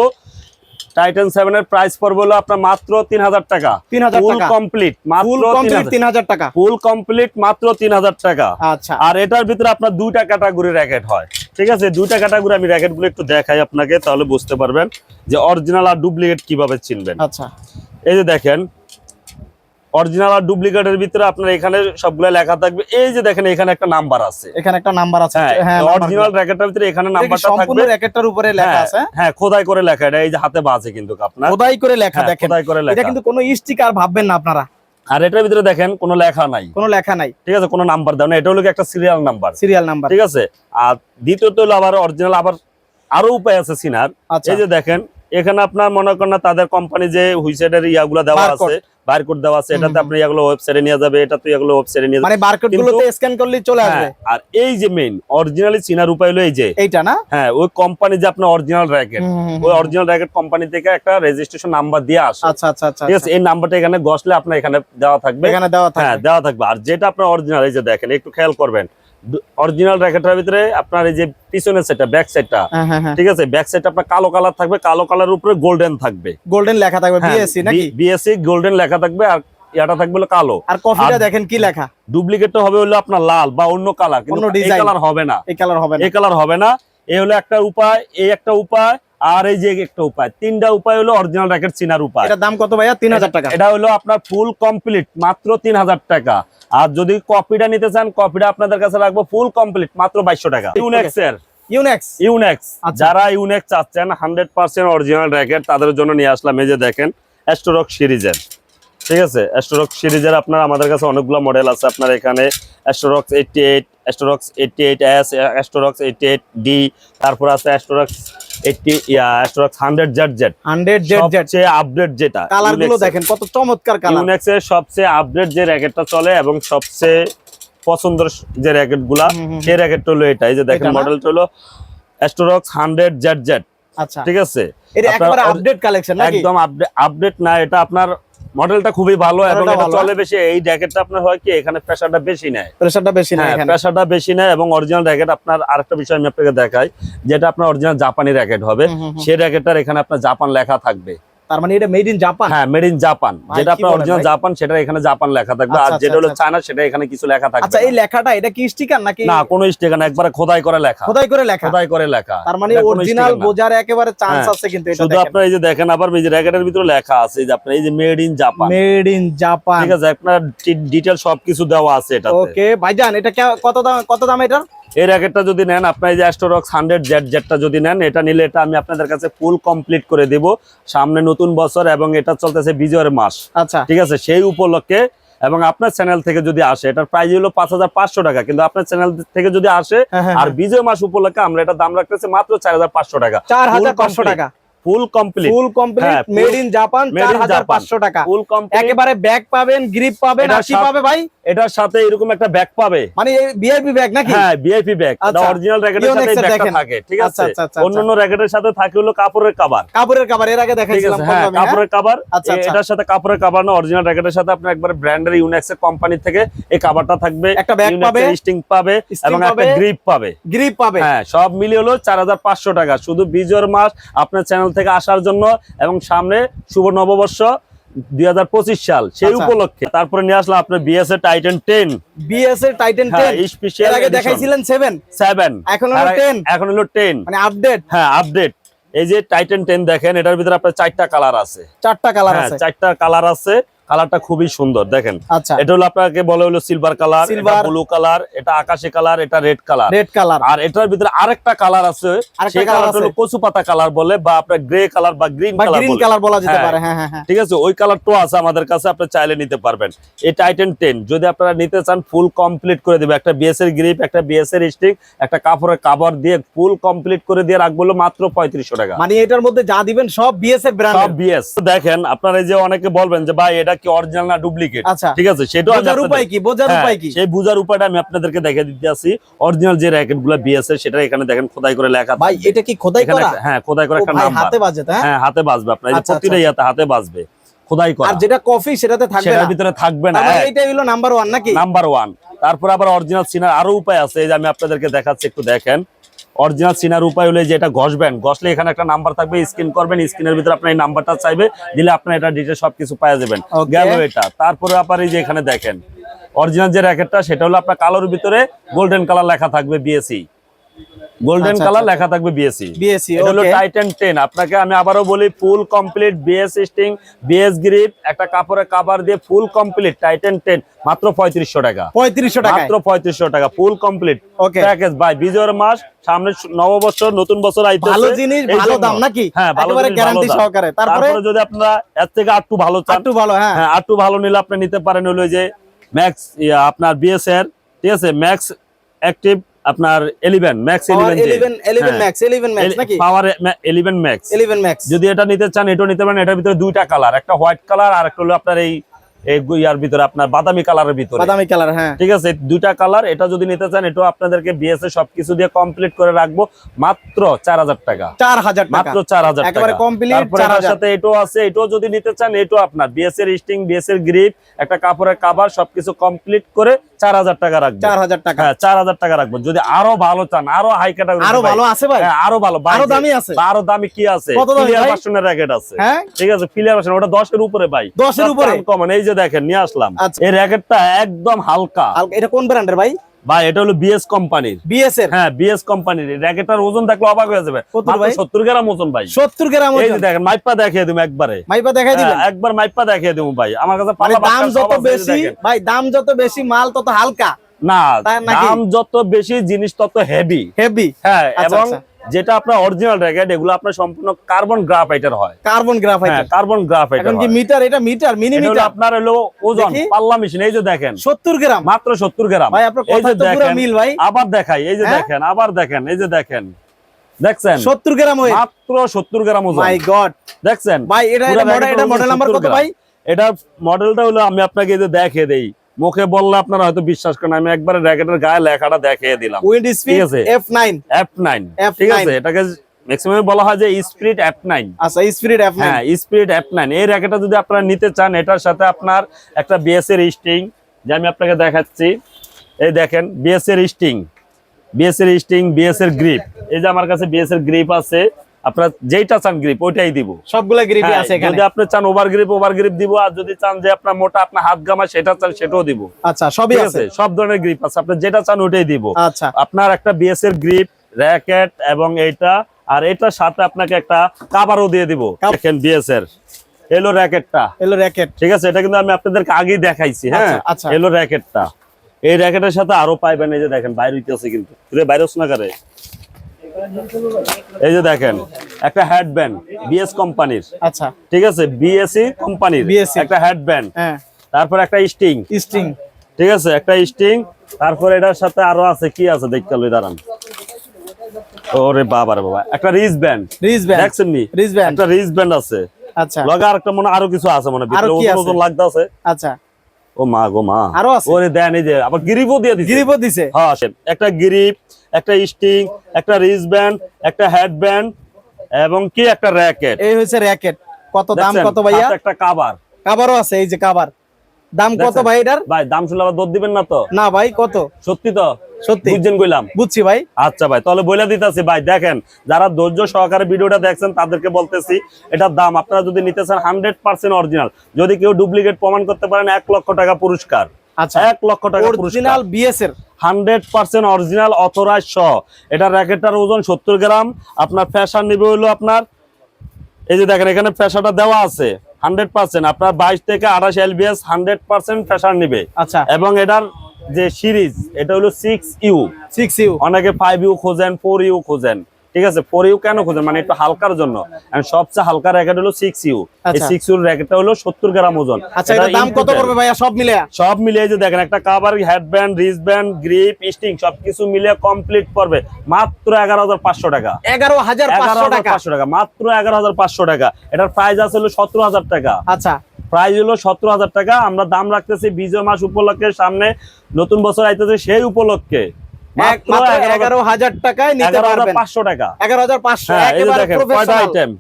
টাইটান সেভেন এর প্রাইস পড়বে হলো আপনার মাত্র তিন হাজার টাকা 3000 ফুল কমপ্লিট মাত্র কমপ্লিট তিন হাজার টাকা। ফুল কমপ্লিট মাত্র তিন হাজার টাকা। আচ্ছা। আর এটার ভিতরে আপনার দুইটা ক্যাটাগরি র্যাকেট হয়। ঠিক আছে? দুইটা ক্যাটাগরি আমি র্যাকেটগুলো একটু দেখাই আপনাকে তাহলে বুঝতে পারবেন যে অরিজিনাল আর ডুপ্লিকেট কীভাবে চিনবেন। আচ্ছা। এই যে দেখেন অরিজিনাল আর ডুপ্লিকেটের ভিতরে আপনার এখানে সবগুলো লেখা থাকবে। এই যে দেখেন এখানে একটা নাম্বার আছে। এখানে একটা নাম্বার আছে। হ্যাঁ অরিজিনাল র্যাকেটের ভিতরে এখানে নাম্বারটা থাকবে সম্পূর্ণ র্যাকেটটার উপরে লেখা হ্যাঁ, আছে। হ্যাঁ খোদাই করে লেখা এটা এই যে হাতে বাজে কিন্তু আপনার। খোদাই করে লেখা হ্যাঁ, দেখেন। খোদাই করে লেখা। এটা কিন্তু কোনো স্টিকার ভাববেন না আপনারা। আর এটার ভিতরে দেখেন কোনো লেখা নাই। কোনো লেখা নাই। ঠিক আছে কোনো নাম্বার দেওয়া না এটা হলো কি একটা সিরিয়াল নাম্বার সিরিয়াল নাম্বার ঠিক আছে? আর দ্বিতীয়ত হলো আবার অরিজিনাল আবার আরও উপায় আছে সিনার। আচ্ছা। এই যে দেখেন এখানে আপনার মনে করেন না তাদের কোম্পানি যে হুইসেডের ইয়াগুলো দেওয়া আছে বারকোড দেওয়া আছে এটাতে আপনি এগুলো ওয়েবসাইটে নিয়ে যাবে এটা তো এগুলো ওয়েবসাইটে নিয়ে যাবে। মানে বারকোড গুলোতে স্ক্যান করলেই চলে আসবে। হ্যাঁ, আর এই যে মেইন অরিজিনালি চিনার উপায় হলো এই যে। এইটা না? হ্যাঁ ওই কোম্পানি যে আপনার অরিজিনাল র্যাকেট ওই অরিজিনাল র্যাকেট কোম্পানি থেকে একটা রেজিস্ট্রেশন নাম্বার দিয়ে আসে। আচ্ছা আচ্ছা আচ্ছা ঠিক আছে এই নাম্বারটা এখানে গসলে আপনার এখানে দেওয়া থাকবে। এখানে দেওয়া থাকবে। হ্যাঁ দেওয়া থাকবে। আর যেটা আপনার অরিজিনাল এই যে দেখেন একটু খেয়াল করবেন। অরিজিনাল র্যাকেটের ভিতরে আপনার এই যে পিছনের সেটটা ব্যাক সাইডটা হ্যাঁ হ্যাঁ হ্যাঁ। ঠিক আছে? ব্যাক সাইড আপনার কালো কালার থাকবে কালো কালার উপরে গোল্ডেন থাকবে। গোল্ডেন লেখা থাকবে হ্যাঁ, বিএসসি নাকি? বিএসসি গোল্ডেন লেখা থাকবে আর এটা থাকবে কালো। আর কফিটা দেখেন কি লেখা? ডুপ্লিকেটটা হবে হলো আপনার লাল বা অন্য কালার কিন্তু এই কালার হবে না। এই কালার হবে না। এই কালার হবে না। এই হলো একটা উপায় এই একটা উপায় আর এই যে একটা উপায় তিনটা উপায় হলো অরিজিনাল র্যাকেট চিনার উপায়। দাম কত ভাইয়া? তিন হাজার টাকা। এটা হলো আপনার ফুল কমপ্লিট মাত্র তিন হাজার টাকা। আর যদি কপিটা নিতে চান কপিটা আপনাদের কাছে রাখব ফুল কমপ্লিট মাত্র বাইশশো টাকা। ইউনেক্স এর। ইউনেক্স ইউনেক্স আচ্ছা। যারা ইউনেক্স চাচ্ছেন হান্ড্রেড পার্সেন্ট অরিজিনাল র্যাকেট তাদের জন্য নিয়ে আসলাম। এই যে দেখেন অ্যাস্টোরক সিরিজের। ঠিক আছে? অ্যাস্টোরক সিরিজের আপনার আমাদের কাছে অনেকগুলো মডেল আছে। আপনার এখানে Astrox eighty eight Astrox eighty eight S Astrox eighty eight D তারপর আছে Astrox Z Z hundred Z Z সবচেয়ে আপডেট যেটা দেখেন কত চমৎকার কালার ইউনেক্সের সবচেয়ে আপডেট যে র্যাকেটটা চলে এবং সবচেয়ে পছন্দের যে র্যাকেটগুলা হুম, হুম, হুম। সেই র্যাকেটটা হলো এটা। এই যে দেখেন মডেলটা হলো অ্যাস্টোরক্স হান্ড্রেড জেড জেড আচ্ছা। ঠিক আছে? এটা একেবারে আপডেট কালেকশন নাকি? একদম আপডেট না এটা আপনার মডেলটা খুবই ভালো এবং এটা চলে বেশি। এই জ্যাকেটটা আপনার হয় কি? এখানে প্রেসারটা বেশি নেয়। প্রেসারটা বেশি নেয় হ্যাঁ এখানে। প্রেসারটা বেশি নেয় এবং অরিজিনাল জ্যাকেট আপনার আরেকটা বিষয় আমি আপনাকে দেখাই যেটা আপনার অরিজিনাল জাপানি জ্যাকেট হবে। সেই জ্যাকেটটার এখানে আপনার জাপান লেখা থাকবে। তার মানে এটা মেড ইন জাপান হ্যাঁ মেড ইন জাপান যেটা আপনার অরিজিনাল জাপান সেটা এখানে জাপান লেখা থাকবে। আর আচ্ছা, যেটা হলো আচ্ছা, চায়না সেটা এখানে কিছু লেখা থাকবে আচ্ছা এই লেখাটা এটা কি স্টিকার নাকি? না কোনো স্টিকার না একবারে খোদাই করে লেখা। খোদাই করে লেখা। খোদাই করে লেখা। তার মানে অরিজিনাল বোঝার একেবারে চান্স হ্যাঁ, আছে কিন্তু এটা শুধু আপনার এই যে দেখেন আবার এই যে র্যাকেটের ভিতরে লেখা আছে যে আপনার এই যে made in Japan made in Japan ঠিক আছে আপনার ডিটেল সবকিছু দেওয়া আছে এটাতে। ওকে ভাইজান এটা কত দাম কত দাম এটার? এই র্যাকেটটা যদি নেন আপনার এই যে অ্যাস্টোরক্স হান্ড্রেড জেড জেডটা যদি নেন এটা নিলে এটা আমি আপনাদের কাছে ফুল কমপ্লিট করে দেব। সামনে নতুন বছর এবং এটা চলতেছে বিজয়ের মাস। আচ্ছা। ঠিক আছে? সেই উপলক্ষে এবং আপনার চ্যানেল থেকে যদি আসে এটার প্রাইস হলো পাঁচ হাজার পাঁচশো টাকা কিন্তু আপনার চ্যানেল থেকে যদি আসে হ্যাঁ, হ্যাঁ, আর বিজয় মাস উপলক্ষে আমরা এটা দাম রাখতেছি মাত্র চার হাজার পাঁচশো টাকা। চার হাজার পাঁচশো টাকা। Full complete full complete made in Japan made চার in হাজার Japan। পাঁচশো টাকা। ফুল কমপ্লিট একেবারে ব্যাগ পাবেন গ্রিপ পাবেন পাবে ভাই। এটার সাথে এরকম একটা ব্যাগ পাবে। মানে ভিআইপি ব্যাগ নাকি? হ্যাঁ ভিআইপি ব্যাগ এটা। অরিজিনাল র্যাকেটের সাথে ব্যাগটা থাকে ঠিক আচ্ছা, আছে? আচ্ছা, আচ্ছা, অন্যান্য র্যাকেটের সাথে থাকে হলো কাপড়ের কভার কাপড়ের কাপড় এর আগে দেখাইছিলাম হ্যাঁ হ্যাঁ? কাপড়ের কভার। এটার সাথে কাপড়ের কভার না অরিজিনাল র্যাকেটের সাথে একবার ব্র্যান্ডের ইউনেক্স এর কোম্পানি থেকে এই কভারটা থাকবে। একটা bag পাবে, স্টিং পাবে এবং একটা গ্রিপ পাবে। গ্রিপ পাবে। হ্যাঁ সব মিলিয়ে হলো চার হাজার পাঁচশো টাকা। শুধু বিজয়ের মাস আপনার চ্যানেল থেকে আসার জন্য এবং সামনে শুভ নববর্ষ দুই সাল সেই আচ্ছা। উপলক্ষে। তারপরে নিয়ে আসলাম আপনার বিএস এর টাইটেন টেন বিএস এর টাইটান 10 স্পেশাল আগে দেখাইছিলেন সেভেন সেভেন এখন হলো টেন এখন হলো টেন মানে আপডেট হ্যাঁ আপডেট এই যে টাইটেন টেন দেখেন এটার ভিতরে আপনার চারটা কালার আছে। চারটা কালার হ্যাঁ আছে। চারটা কালার আছে। কালারটা খুবই সুন্দর দেখেন। আচ্ছা। এটা হলো আপনাকে বলে হলো silver colour Silver। Blue colour এটা আকাশি কালার এটা রেড কালার রেড কালার আর এটার ভিতরে আরেকটা কালার আছে সেই কালারটা হলো কচু পাতা কালার বলে বা আপনার গ্রে কালার বা গ্রিন কালার গ্রিন কালার বলা। যেতে হ্যাঁ। পারে হ্যাঁ হ্যাঁ হ্যাঁ। ঠিক আছে ওই কালারটাও আছে আমাদের কাছে আপনি চাইলে নিতে পারবেন। এই টাইটেন টেন যদি আপনারা নিতে চান ফুল কমপ্লিট করে দিবে। একটা বিএস এর গ্রিপ একটা বিএস এর স্টিক একটা কাপড়ের কাভার দিয়ে ফুল কমপ্লিট করে দিয়ে রাখব মাত্র পঁয়ত্রিশশো টাকা। মানে এটার মধ্যে যা দিবেন সব বিএস এর। সব ব্র্যান্ড বিএস দেখেন আপনারা এই যে অনেকে বলবেন যে ভাই এটা কি অরিজিনাল না ডুপ্লিকেট আচ্ছা। ঠিক আছে বোঝার উপায় কি? বোঝার হ্যাঁ, উপায় কি? সেই বুঝার উপায়টা আমি আপনাদেরকে দেখে দিতে আসি। অরিজিনাল যে র্যাকেটগুলো বিএস এর সেটা এখানে দেখেন খোদাই করে লেখা ভাই এটা কি খোদাই করা? হ্যাঁ খোদাই করে একটা নাম্বার হাতে বাজে তো, হ্যাঁ? হ্যাঁ হাতে বাজবে আপনার। এই আচ্ছা, প্রতিটা আচ্ছা। ইয়াতে হাতে বাজবে। খোদাই করা। আর যেটা কফি সেটাতে থাকবে না। ভিতরে থাকবে না। মানে এটা হলো নাম্বার 1 নাকি? নাম্বার ওয়ান তারপর আবার অরিজিনাল সিনার আরও উপায় আছে এই যে আমি আপনাদেরকে দেখাচ্ছি একটু দেখেন। অরিজিনাল সিনার উপায় হলে যে এটা ঘষবেন ঘষলে এখানে একটা নাম্বার থাকবে স্ক্রিন করবেন স্ক্রিনের ভিতরে আপনার এই নাম্বারটা চাইবে দিলে আপনার এটা ডিটেল সবকিছু পাওয়া যাবেন. গেল এটা। তারপরে আপনার এই যে এখানে দেখেন অরিজিনাল যে র্যাকেটটা সেটা হলো আপনার কালোর ভিতরে গোল্ডেন কালার লেখা থাকবে বিএসসি গোল্ডেন আচ্ছা, কালার আচ্ছা। লেখা থাকবে বিএসসি বিএসসি এটা হলো টাইটান টেন আপনাকে আমি আবারও বলি full complete BS string BS grip একটা কাপড়ের কাভার দিয়ে ফুল কমপ্লিট টাইটান টেন মাত্র পঁয়ত্রিশশো টাকা। 3500 টাকা মাত্র পঁয়ত্রিশশো টাকা ফুল কমপ্লিট প্যাকেজ বিজয়ের মাস সামনে নববর্ষ নতুন বছর আইতেছে। ভালো জিনিস ভালো দাম নাকি? হ্যাঁ ভালো গ্যারান্টি সহকারে। তারপরে? যদি আপনারা এর থেকে আটটু ভালো চান ভালো হ্যাঁ। হ্যাঁ আটটু ভালো নিলে আপনি নিতে পারেন হলো যে ম্যাক্স আপনার বিএস এর ঠিক আছে ম্যাক্স অ্যাক্টিভ আপনার eleven max power eleven 11 11 max 11 max নাকি? পাওয়ার এলিভেন ম্যাক্স 11 ম্যাক্স যদি এটা নিতে চান এটাও নিতে পারেন এটার ভিতরে দুইটা কালার একটা হোয়াইট কালার আর একটা হলো আপনার এই ইয়ার ভিতরে আপনার বাদামি কালারের ভিতরে। বাদামি কালার হ্যাঁ। ঠিক আছে দুইটা কালার এটা যদি নিতে চান এটাও আপনাদেরকে বিএসএ সবকিছু দিয়ে কমপ্লিট করে রাখব মাত্র চার হাজার টাকা। চার হাজার টাকা। মাত্র চার হাজার একেবারে এটার 4,000 সাথে এটাও আছে এটাও যদি নিতে চান এটাও আপনার বিএস এর স্টিং বিএস এর গ্রিপ একটা কাপড়ের কাভার সবকিছু কমপ্লিট করে চার হাজার টাকা রাখব। চার হাজার টাকা। হ্যাঁ চার হাজার টাকা রাখব। যদি আরও ভালো চান আরও হাই ক্যাটাগরি আরও ভালো আছে ভাই? আরও ভালো। আরও দামি আছে? আরও দামি কি আছে? র্যাকেট আছে। হ্যাঁ? ঠিক আছে ওটা দশের উপরে ভাই। 10 এর উপরে? কমন এই যে দেখেন নিয়ে আসলাম। আচ্ছা। এই র্যাকেটটা একদম হালকা। হালকা- এটা কোন ব্র্যান্ডের ভাই? ভাই এটা হলো বিএস কোম্পানির বিএস এর? হ্যাঁ বিএস কোম্পানির র্যাকেটার ওজন দেখলে অবাক হয়ে যাবে। 70 গ্রাম ওজন ভাই। সত্তর গ্রাম এই দেখেন মাইপা দেখিয়ে দিম একবারে। মাইপা দেখাই দিবেন? হ্যাঁ, একবার মাইপা দেখিয়ে দিমু ভাই। আমার কাছে মানে দাম যত বেশি ভাই দাম যত বেশি মাল তত হালকা। না? দাম যত বেশি জিনিস তত হেভি হেভি হ্যাঁ আচ্ছা, এবং আচ্ছা। যেটা আপনার অরিজিনাল র্যাকেট এগুলো আপনার সম্পূর্ণ কার্বন গ্রাফাইটের হয়। কার্বন গ্রাফাইট হ্যাঁ কার্বন গ্রাফাইটের এখন কি মিটার এটা মিটার মিনি এটা হলো মিটার আপনার হলো ওজন পাল্লা মেশিন এই যে দেখেন। সত্তর গ্রাম। মাত্র সত্তর গ্রাম। ভাই আপনার কথা তো পুরো মিল ভাই। আবার দেখাই এই যে হ্যাঁ? দেখেন আবার দেখেন এই যে দেখেন। দেখছেন? সত্তর গ্রাম ওয়েট মাত্র সত্তর গ্রাম ওজন। মাই গড দেখছেন? ভাই এটা এটা মডেল নাম্বার 70 কত ভাই? এটা মডেলটা হলো আমি আপনাকে এই যে দেখিয়ে দেই। মুখে বললে আপনারা হয়তো বিশ্বাস করেন আমি একবারে র্যাকেটের গায়ে লেখাটা দেখিয়ে দিলাম। উইন্ড স্পিড ঠিক আছে। F nine F nine F9 ঠিক আছে? এটাকে ম্যাক্সিমাম বলা হয় যে স্পিরিট এফ নাইন আচ্ছা স্পিড এফ নাইন হ্যাঁ স্পিরিট এফ নাইন এই র্যাকেটটা যদি আপনারা নিতে চান এটার সাথে আপনার একটা বিএস এর স্টিং যে আমি আপনাকে দেখাচ্ছি। এই দেখেন বিএস এর স্টিং বিএস এর স্টিং বিএস এর গ্রিপ এই যে আমার কাছে বিএস এর গ্রিপ আছে আপনার যেইটা চান গ্রিপ ওইটাই দিব। সবগুলা গ্রিপি হ্যাঁ, আছে এখানে। যদি আপনি চান ওভার গ্রিপ ওভার গ্রিপ দিব আর যদি চান যে আপনার মোটা আপনার হাত গামা সেটা চান সেটাও দিব। আচ্ছা সবই আছে? সব ধরনের গ্রিপ আছে। আপনি যেটা চান ওইটাই দিব। আচ্ছা। আপনার একটা বিএস এর গ্রিপ র্যাকেট এবং এইটা আর এটার সাথে আপনাকে একটা কাভারও দিয়ে দিব। দেখেন বিএস এর। এলো র্যাকেটটা এলো র্যাকেট ঠিক আছে? এটা কিন্তু আমি আপনাদেরকে আগেই দেখাইছি হ্যাঁ? আচ্ছা, আচ্ছা। এলো র্যাকেটটা এই র্যাকেটের সাথে আরও পাইবেন এই যে দেখেন বাইরে হইতেছে কিন্তু। রে বাইরে না করে? এই যে দেখেন একটা হেডব্যান্ড বিএস কোম্পানির আচ্ছা। ঠিক আছে? বিএসসি কোম্পানির একটা হেডব্যান্ড হ্যাঁ। তারপর একটা স্টিং স্টিং ঠিক আছে? একটা স্টিং তারপর এটার সাথে আরও আছে কি আছে? দেখতে লই দাঁড়ান। ওরে বাবা রে বাবা একটা রিজ ব্যান্ড রিজ ব্যান্ড দেখছেন নি? রিজ ব্যান্ড একটা রিজ ব্যান্ড আছে। আচ্ছা। লগে আরেকটা মনে আরও কিছু আছে মনে আরও ভিতরে ওজন আছে? ওজন লাগতাছে আচ্ছা। ও মা গো মা। আরও আছে? ওরে দেন এই যে আবার গিরিপও দিয়ে দিছে। গ্রিপও দিছে? হ্যাঁ আছে একটা গিরিপ একটা স্টিং একটা রিজ ব্যান্ড একটা হেড ব্যান্ড এবং কি একটা র্যাকেট এই হচ্ছে র্যাকেট কত দাম কত ভাইয়া? একটা কভার কভারও আছে এই যে কভার দাম কত ভাই এটার? ভাই দাম শুনলে আবার দর দিবেন না তো? না ভাই কত? সত্যি তো? সত্যি। বুঝছেন কইলাম? বুঝছি ভাই। আচ্ছা ভাই তাহলে বলে দিতেছি। ভাই দেখেন যারা ধৈর্য সহকারে ভিডিওটা দেখছেন তাদেরকে বলতেছি এটার দাম। আপনারা যদি নিতে চান হান্ড্রেড পার্সেন্ট অরিজিনাল যদি কেউ ডুপ্লিকেট প্রমাণ করতে পারেন এক লক্ষ টাকা পুরস্কার। আচ্ছা। এক লক্ষ টাকা অরিজিনাল বিএস এর। হান্ড্রেড পার্সেন্ট অরিজিনাল অথরাইজ সহ। এটা র্যাকেটটার ওজন সত্তর গ্রাম। আপনার ফ্যাশন নিবে হলো আপনার এই যে দেখেন এখানে ফ্যাশনটা দেওয়া আছে। হান্ড্রেড পার্সেন্ট আপনার বাইশ থেকে আঠাশ এলবিএস হান্ড্রেড পার্সেন্ট ফ্যাশন নিবে। আচ্ছা। এবং এটার যে সিরিজ এটা হলো সিক্স ইউ সিক্স ইউ অনেকে ফাইভ ইউ খোঁজেন ফোর ইউ খোঁজেন। ঠিক আছে? ফোর ইউ কেন খোঁজেন? মানে একটু হালকার জন্য। সবচেয়ে হালকা র্যাকেট হলো সিক্স ইউ এই। সিক্স ইউর র্যাকেটটা হলো সত্তর গ্রাম ওজন। আচ্ছা এটা দাম কত। পড়বে ভাইয়া? সব মিলে? সব মিলিয়ে যে দেখেন একটা cover headband wristband grip string সবকিছু মিলিয়ে কমপ্লিট করবে মাত্র এগারো হাজার পাঁচশো টাকা। এগারো হাজার পাঁচশো টাকা। মাত্র এগারো হাজার পাঁচশো টাকা। এটার প্রাইস আছে হলো সতেরো হাজার টাকা। আচ্ছা। প্রাইস হলো সতেরো হাজার টাকা। আমরা দাম রাখতেছি বিজয় মাস উপলক্ষে সামনে নতুন বছর আইতেছে সেই উপলক্ষে। এগারো হাজার টাকায় এগারো হাজার পাঁচশো টাকা। এগারো হাজার পাঁচশো হ্যাঁ আইটেম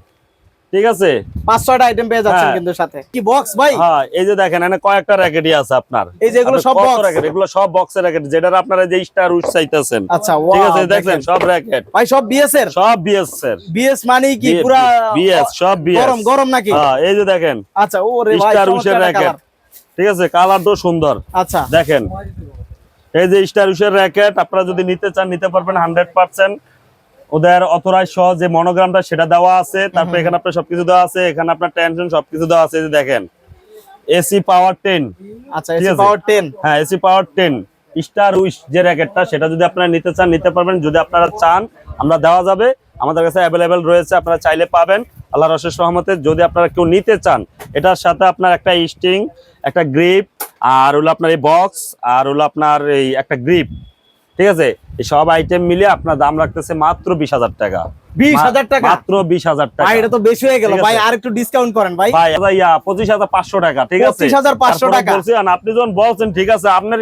ঠিক আছে? পাঁচ ছয়টা আইটেম পেয়ে যাচ্ছেন হ্যাঁ। কিন্তু সাথে। কি বক্স ভাই? হ্যাঁ এই যে দেখেন এখানে কয়েকটা র্যাকেটই আছে আপনার। এই যে এগুলো সব box? racket? এগুলো সব বক্সের র্যাকেট আপনারা যে স্টার চাইতেছেন। আচ্ছা ঠিক আছে দেখেন। সব র্যাকেট ভাই সব বিএস এর? সব বিএস এর। বিএস মানে কি পুরা বিএস সব বিএস গরম গরম নাকি? হ্যাঁ এই যে দেখেন। আচ্ছা ও রে ভাই স্টার চমৎকার র্যাকেট। ঠিক আছে কালার তো সুন্দর। আচ্ছা। দেখেন এই যে স্টার উশের র্যাকেট আপনারা যদি নিতে চান নিতে পারবেন হান্ড্রেড পার্সেন্ট ওদের অথরাইজ সহ যে মনোগ্রামটা সেটা দেওয়া আছে তারপর এখানে আপনার সবকিছু দেওয়া আছে এখানে আপনার টেনশন সবকিছু দেওয়া আছে যে দেখেন। এসি পাওয়ার টেন আচ্ছা এসি পাওয়ার 10 হ্যাঁ AC power ten star wish যে র্যাকেটটা সেটা যদি আপনারা নিতে চান নিতে পারবেন। যদি আপনারা চান আমরা দেওয়া যাবে। আমাদের কাছে অ্যাভেলেবেল রয়েছে আপনারা চাইলে পাবেন। আল্লাহ রশেষ রহমতে যদি আপনারা কেউ নিতে চান এটার সাথে আপনার একটা স্টিং একটা গ্রিপ আর হলো আপনার এই বক্স আর হলো আপনার এই একটা গ্রিপ ঠিক আছে? এই সব আইটেম মিলে আপনার দাম রাখতেছে মাত্র বিশ হাজার টাকা। বিশ হাজার টাকা? মাত্র বিশ হাজার টাকা। এটা তো বেশি হয়ে গেল। ভাই আর একটু ডিসকাউন্ট করেন ভাই। পঁচিশ হাজার পাঁচশো টাকা ঠিক আছে? 25,500 তারপরে টাকা। আপনি যখন বলছেন ঠিক আছে আপনার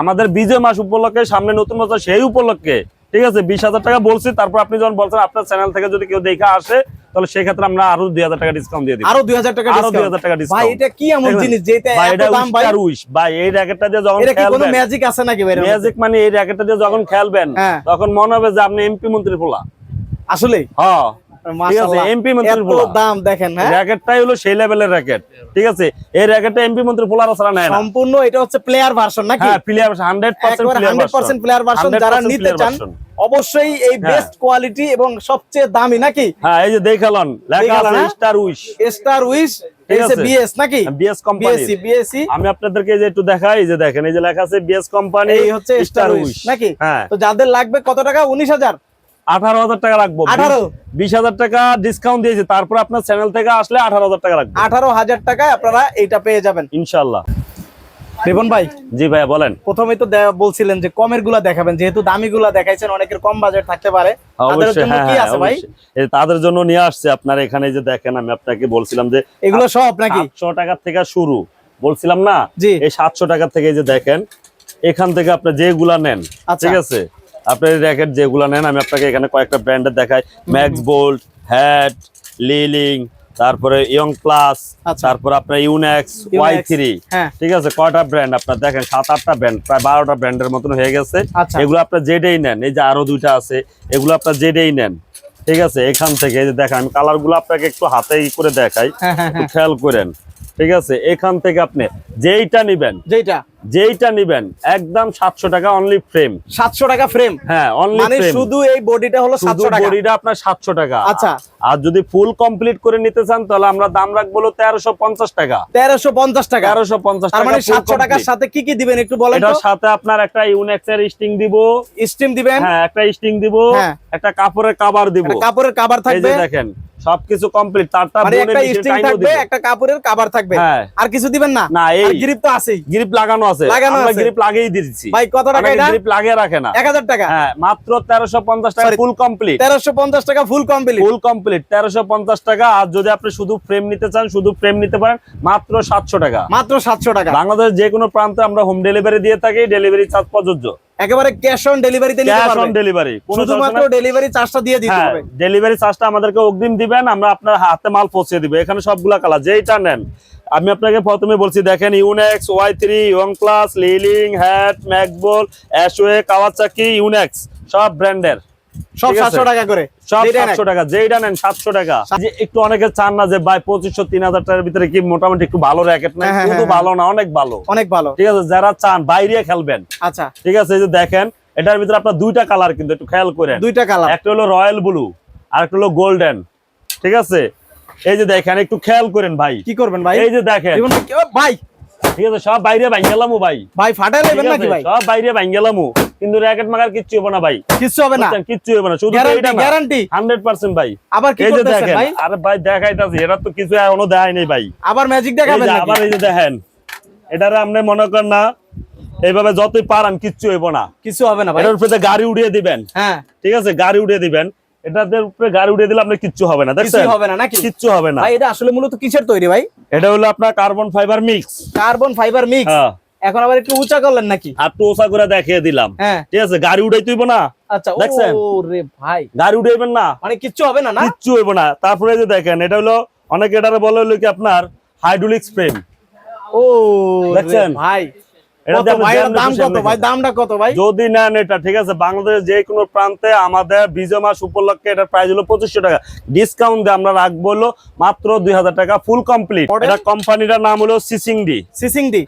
আমাদের বিজয় মাস উপলক্ষে সামনে নতুন বছর সেই উপলক্ষে ঠিক আছে বিশ হাজার টাকা বলছি তারপর আপনি যখন বলছেন আপনার চ্যানেল থেকে যদি কেউ দেখে আসে তাহলে সেক্ষেত্রে আমরা আরও দুই হাজার টাকা ডিসকাউন্ট দিয়ে দিই আরও টাকা আরও 2000 টাকা ভাই এটা কি এমন জিনিস যেটা এত দাম ভাই? উইশ ভাই এই র্যাকেটটা দিয়ে যখন এটা কি কোনো ম্যাজিক আছে নাকি ভাই ম্যাজিক মানে এই র্যাকেটটা দিয়ে যখন খেলবেন হ্যাঁ। তখন মনে হবে যে আপনি এমপি মন্ত্রী পোলা আসলে হ্যাঁ। ঠিক আছে এমপি মন্ত্রীর এত দাম দেখেন হ্যাঁ? র্যাকেটটাই হলো সেই লেভেলের র্যাকেট ঠিক আছে? এই র্যাকেটটা এমপি মন্ত্রী পোলার ছাড়া নেয় সম্পূর্ণ এটা হচ্ছে প্লেয়ার ভার্সন নাকি? হ্যাঁ প্লেয়ার হান্ড্রেড পার্সেন্ট একবার প্লেয়ার 100% প্লেয়ার ভার্সন যারা নিতে চান অবশ্যই এই হ্যাঁ। বেস্ট কোয়ালিটি এবং সবচেয়ে দামি নাকি? হ্যাঁ এই যে দেখালন লেখা আছে? স্টার উইশ স্টার উইশ আমি আপনাদেরকে যে একটু দেখাই যে দেখেন এই যে লেখা আছে বিএস কোম্পানি হচ্ছে স্টার উইশ নাকি? হ্যাঁ। তো যাদের লাগবে কত টাকা? উনিশ হাজার। আঠারো হাজার টাকা রাখব। 18 বিশ হাজার টাকা ডিসকাউন্ট দিয়েছে। তারপর আপনার চ্যানেল থেকে আসলে আঠারো হাজার টাকা রাখব। আঠারো হাজার টাকায় আপনারা পেয়ে যাবেন। ইনশাল্লাহ রিপন ভাই। জি ভাইয়া বলেন। প্রথমেই তো বলছিলেন যে কমেরগুলা দেখাবেন। যেহেতু দামি গুলা দেখাইছেন অনেকের কম বাজেট থাকতে পারে। তাদের জন্য হ্যাঁ হ্যাঁ, তাদের জন্য নিয়ে আসছে। আপনার এখানে যে দেখেন আমি আপনাকে বলছিলাম যে এগুলো সব নাকি? সাতশো টাকা থেকে শুরু। বলছিলাম না? এই সাতশো টাকা থেকে যে দেখেন এখান থেকে আপনি যেগুলা নেন আচ্ছা। ঠিক আছে? আপনার র্যাকেট যেগুলা নেন আমি আপনাকে এখানে কয়েকটা ব্র্যান্ডের দেখাই। ম্যাক্স বোল্ট হ্যাট লিলিং তারপরে ইয়ং প্লাস আচ্ছা। তারপর আপনার ইউনেক্স ওয়াই থ্রি হ্যাঁ। ঠিক আছে? কয়টা ব্র্যান্ড আপনার? দেখেন সাত আটটা ব্র্যান্ড প্রায় বারোটা ব্র্যান্ডের মতন হয়ে গেছে। আচ্ছা। এগুলো আপনার জেডেই নেন এই যে আরও দুইটা আছে এগুলো আপনার জেডেই নেন ঠিক আছে? এখান থেকে এই যে দেখেন আমি কালারগুলো আপনাকে একটু হাতে ই করে দেখাই হ্যাঁ হ্যাঁ একটু খেয়াল করেন ঠিক আছে? এখান থেকে আপনি যেইটা নিবেন যেটা যেইটা নিবেন একদম সাতশো টাকা অনলি ফ্রেম সাতশো টাকা ফ্রেম হ্যাঁ অনলি মানে শুধু এই বডিটা হলো সাতশো টাকা। বডিটা আপনার সাতশো টাকা। আচ্ছা। আর যদি ফুল কমপ্লিট করে নিতে চান তাহলে আমরা দাম রাখব হলো তেরোশো পঞ্চাশ টাকা। তেরোশো পঞ্চাশ টাকা। তেরোশো পঞ্চাশ তার টাকা মানে full সাতশো টাকার সাথে কি কি দিবেন একটু বলেন তো? এটার সাথে আপনার একটা ইউনেক্স এর স্টিং দিব। স্টিম দিবেন? হ্যাঁ একটা স্টিং দিব। হ্যাঁ। একটা কাপড়ের কাবার দিব। কাপড়ের কাবার থাকবে। দেখেন সবকিছু কমপ্লিট তারটা মানে বোনের একটা machine স্টিং টাইনও থাকবে একটা কাপড়ের কাবার থাকবে। হ্যাঁ। আর কিছু দিবেন না? না এই গ্রিপ তো আছেই। গ্রিপ লাগানো আছে। আমরা গ্রিপ লাগিয়ে দিচ্ছি। ভাই কত টাকা এটা? গ্রিপ লাগিয়ে রাখে না। এক হাজার টাকা। হ্যাঁ মাত্র তেরোশো পঞ্চাশ টাকা ফুল কমপ্লিট তেরোশো পঞ্চাশ টাকা ফুল কমপ্লিট ফুল কমপ্লিট তেরোশো পঞ্চাশ টাকা। আর যদি আপনি শুধু ফ্রেম নিতে চান শুধু ফ্রেম নিতে পারেন মাত্র সাতশো টাকা। মাত্র সাতশো টাকা। বাংলাদেশ যে কোনো প্রান্তে আমরা হোম ডেলিভারি দিয়ে থাকি ডেলিভারি চার্জ প্রযোজ্য। একেবারে ক্যাশ অন ডেলিভারিতে নিতে ক্যাশ অন ডেলিভারি শুধুমাত্র ডেলিভারি চার্জটা দিয়ে দিতে হ্যাঁ হবে। ডেলিভারি চার্জটা আমাদেরকে অগ্রিম দিবেন আমরা আপনার হাতে মাল পৌঁছে দিব। এখানে সবগুলা কালার যেইটা নেন। আমি আপনাকে প্রথমে বলছি দেখেন Yonex Y three Young plus Li Ning hat ম্যাকবোল অ্যাশওয়ে কাওয়াচাকি ইউনেক্স সব ব্র্যান্ডের সব ঠিক আছে। সাতশো টাকা করে। সব যেটা নেন। সাতশো টাকা যেইটা নেন সাতশো টাকা। যে একটু অনেকে চান না যে ভাই পঁচিশশো তিন হাজার টাকার ভিতরে কি মোটামুটি একটু ভালো র্যাকেট না শুধু। ভালো না অনেক ভালো। অনেক ভালো। ঠিক আছে যারা চান বাইরে খেলবেন। আচ্ছা। ঠিক আছে এই যে দেখেন এটার ভিতরে আপনার দুইটা কালার কিন্তু একটু খেয়াল করেন। দুইটা কালার একটা হলো রয়্যাল ব্লু আর একটা হলো গোল্ডেন ঠিক আছে? এই যে দেখেন একটু খেয়াল করেন ভাই। কি করবেন ভাই? এই যে দেখেন। ভাই, ভাই! ঠিক আছে সব বাইরে ভাঙ্গেলামু ভাই। ভাই ফাটাই? নাকি ভাই? সব বাইরে ভাঙ্গেলামু। কিন্তু র্যাকেট মাগার কিচ্ছু হবে না ভাই। কিচ্ছু হবে না? কিচ্ছু হবে না শুধু গ্যারান্টি গ্যারান্টি হান্ড্রেড পার্সেন্ট ভাই। আবার কি করতেছেন ভাই? আরে ভাই দেখাইতাছি এটা তো কিছু এখনও দেখাই নেই ভাই। আবার ম্যাজিক দেখাবেন নাকি? আবার এই যে দেখেন এটারে আপনি মনে করেন না এইভাবে যতই পারান কিচ্ছু হইব না। কিছু হবে না ভাই। এটার উপরে গাড়ি উড়িয়ে দিবেন। হ্যাঁ। ঠিক আছে? গাড়ি উড়িয়ে দিবেন। এটার উপরে গাড়ি উড়িয়ে দিলে আপনার কিচ্ছু হবে না দেখছেন? হবে না নাকি? কিচ্ছু হবে না। ভাই এটা আসলে মূলত কিসের তৈরি ভাই? এটা হলো আপনার carbon fibre mix carbon fibre mix হ্যাঁ। এখন আবার একটু উঁচা করলেন নাকি? আর টোসা করে দেখিয়ে দিলাম। হ্যাঁ। ঠিক আছে গাড়ি উঠাই তুইব না? আচ্ছা দেখছেন? ও ভাই। গাড়ি উঠাইবেন না? মানে কিচ্ছু হবে না না? কিচ্ছু হইব না। তারপরে যে দেখেন এটা হলো অনেক এটারে বলে হলো কি আপনার হাইড্রোলিক্স ফ্রেম ও দেখছেন? ভাই। এটা কত? দিয়ে আপনি ভাই এটার যেমনি দাম খুশি কত? এমনি ভাই খান। দামটা কত ভাই? যদি নেন এটা ঠিক আছে? বাংলাদেশের যে কোনো প্রান্তে আমাদের বিজয় মাস উপলক্ষে এটার প্রাইস হলো পঁচিশশো টাকা। ডিসকাউন্ট দিয়ে আমরা রাখব হলো মাত্র দুই হাজার টাকা ফুল কমপ্লিট এটা কোম্পানিটার নাম হলো সিসিং ডি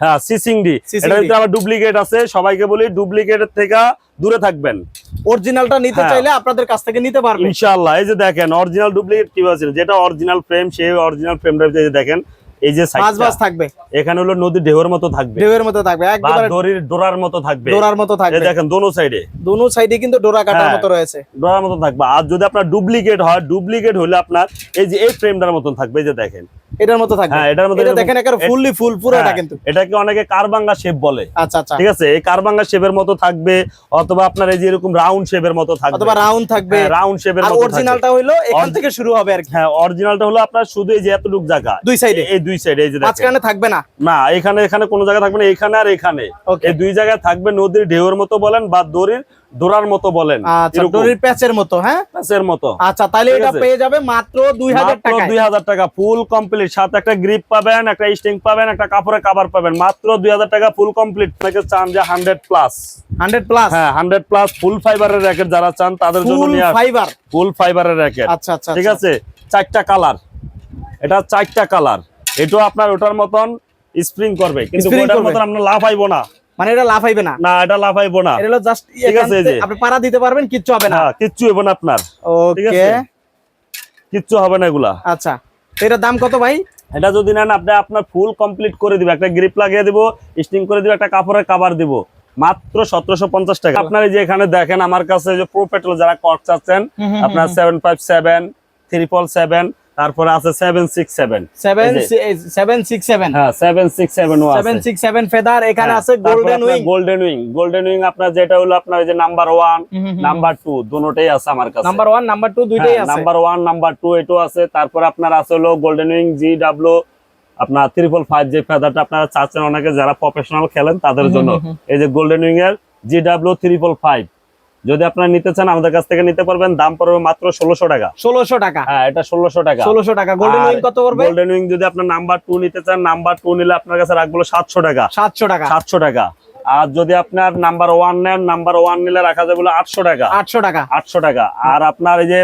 হ্যাঁ ডুপ্লিকেট আছে। সবাইকে বলি ডুপ্লিকেটের থেকে দূরে থাকবেন। অরিজিনালটা নিতে হ্যাঁ। চাইলে আপনাদের কাছ থেকে নিতে পারবেন। ইনশাআল্লাহ এই যে দেখেন অরিজিনাল ডুপ্লিকেট কি আছে যেটা অরিজিনাল ফ্রেম সেই অরিজিনাল ফ্রেমটা দেখেন এই যে মাছ মাছ থাকবে। এখানে হলো নদী ঢেউয়ের মতো থাকবে। ঢেউয়ের মতো থাকবে একবারে দড়ির ডোরার মতো থাকবে। ডোরার মতো এই থাকবে। দেখেন দোনো সাইডে দোনো সাইডে কিন্তু ডোরা কাটার হ্যাঁ। মতো রয়েছে। ডোরার মতো থাকবে। আর যদি আপনার ডুপ্লিকেট হয় ডুপ্লিকেট হলে আপনার এই যে এই ফ্রেমটার মতন থাকবে এই যে দেখেন। এটার মতো থাকবে। হ্যাঁ এটার মধ্যে এটা দেখেন একেবারে ফুললি ফুল পুরোটা হ্যাঁ, কিন্তু। এটাকে অনেকে কারবাঙ্গা শেপ বলে। আচ্ছা আচ্ছা। ঠিক আছে? এই কারবাঙ্গা শেপের মতো থাকবে অথবা আপনার এই যে এরকম রাউন্ড শেপের মতো থাকবে। অথবা রাউন্ড থাকবে। রাউন্ড শেপের মতো। অরিজিনালটা হইল এখান থেকে শুরু হবে আর হ্যাঁ অরিজিনালটা হলো আপনার শুধু এই যে এতটুক জায়গা। দুই সাইডে এই দুই সাইড এই যে মাঝখানে থাকবে না? না এখানে এখানে কোনো জায়গা থাকবে না এখানে আর এখানে। এই দুই জায়গায় থাকবে নদীর ঢেউর মতো বলেন বা দড়ির দোরার মতো বলেন। আচ্ছা প্যাচের মতো হ্যাঁ? প্যাচের মতো। আচ্ছা তাহলে এটা পেয়ে যাবে মাত্র টাকা ফুল কমপ্লিট সাথে একটা গ্রিপ পাবেন একটা পাবেন একটা কাপড়ের কাভার পাবেন। মাত্র দুই হাজার টাকা ফুল কমপ্লিট আপনাকে চান যে হান্ড্রেড প্লাস হান্ড্রেড প্লাস হ্যাঁ হান্ড্রেড প্লাস ফুল ফাইবারের র্যাকেট যারা চান তাদের জন্য ফুল ফাইবার ফুল ফাইবারের র্যাকেট আচ্ছা আচ্ছা ঠিক আচ্ছা। আছে? চারটা কালার এটা চারটা কালার এটাও আপনার ওটার মতন স্প্রিং করবে। কিন্তু Spring ওটার মতন আপনার লাভ আইবো না। মানে এটা লাফাইবে না। না এটা লাভ আইবো না। এটা হলো জাস্ট ঠিক আছে, এই যে। আপনি পাড়া দিতে পারবেন কিচ্ছু হবে না। হ্যাঁ কিচ্ছু হইব না আপনার। ওকে কিচ্ছু হবে না এগুলা। আচ্ছা তো এটার দাম কত ভাই? এটা যদি নেন আপনি আপনার ফুল কমপ্লিট করে দিবে। একটা গ্রিপ লাগিয়ে দিব স্টিং করে দিব একটা কাপড়ের কাভার দিব। মাত্র সতেরোশো পঞ্চাশ টাকা। আপনার যে এখানে দেখেন আমার কাছে যে প্রো পেট্রোল যারা কট চাচ্ছেন আপনার seven five seven triple seven তারপরে আছে সেভেন সিক্স সেভেন সেভেন এই সেভেন সিক্স সেভেন হ্যাঁ seven six seven seven six seven feather এখানে হ্যাঁ, আছে golden wing golden wing golden wing আপনার যেটা হলো আপনার যে নাম্বার ওয়ান নাম্বার টু দুটোটাই আছে আমার কাছে। নাম্বার ওয়ান নাম্বার টু দুইটাই আছে। নাম্বার ওয়ান নাম্বার টু এটাও আছে। তারপর আপনার আছে হলো গোল্ডেন উইং জি ডাব্লিউ আপনার ত্রিপল ফাইভ যে ফেদারটা আপনারা চাচ্ছেন অনেকে যারা প্রফেশনাল খেলেন তাদের জন্য। এই যে গোল্ডেন উইং এর ত্রিপল ফাইভ যদি আপনারা নিতে চান আমাদের কাছ থেকে নিতে পারবেন। দাম পড়বে মাত্র ষোলোশো টাকা। ষোলোশো টাকা? হ্যাঁ এটা ষোলোশো টাকা। ষোলোশো টাকা। গোল্ডেন উইং কত পড়বে? গোল্ডেন উইং যদি আপনার নাম্বার টু নিতে চান নাম্বার টু নিলে আপনার কাছে রাখব সাতশো টাকা। সাতশো টাকা। সাতশো টাকা। আর যদি আপনার নাম্বার ওয়ান নেন নাম্বার ওয়ান নিলে রাখা যাবে আটশো টাকা। আটশো টাকা। আটশো টাকা। আর আপনার এই যে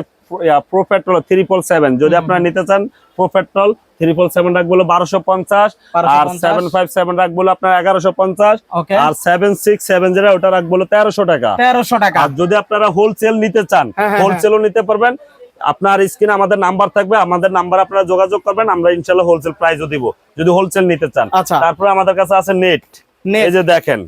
প্রো পেট্রোল সেভেন যদি আপনারা নিতে চান প্রো পেট্রোল ট্রিপল সেভেন রাখব বারোশো পঞ্চাশ আর সেভেন ফাইভ সেভেন রাখব আপনার এগারোশো পঞ্চাশ আর সেভেন সিক্স সেভেন যেটা ওটা রাখব তেরোশো টাকা। তেরোশো টাকা। আর যদি আপনারা হোলসেল নিতে চান হ্যাঁ, হ্যাঁ, হোলসেলও নিতে পারবেন। আপনার স্ক্রিনে আমাদের নাম্বার থাকবে আমাদের নাম্বার আপনারা যোগাযোগ করবেন আমরা ইনশাল্লাহ হোলসেল প্রাইসও দিব। যদি হোলসেল নিতে চান। আচ্ছা। তারপরে আমাদের কাছে আছে নেট নেট এই যে দেখেন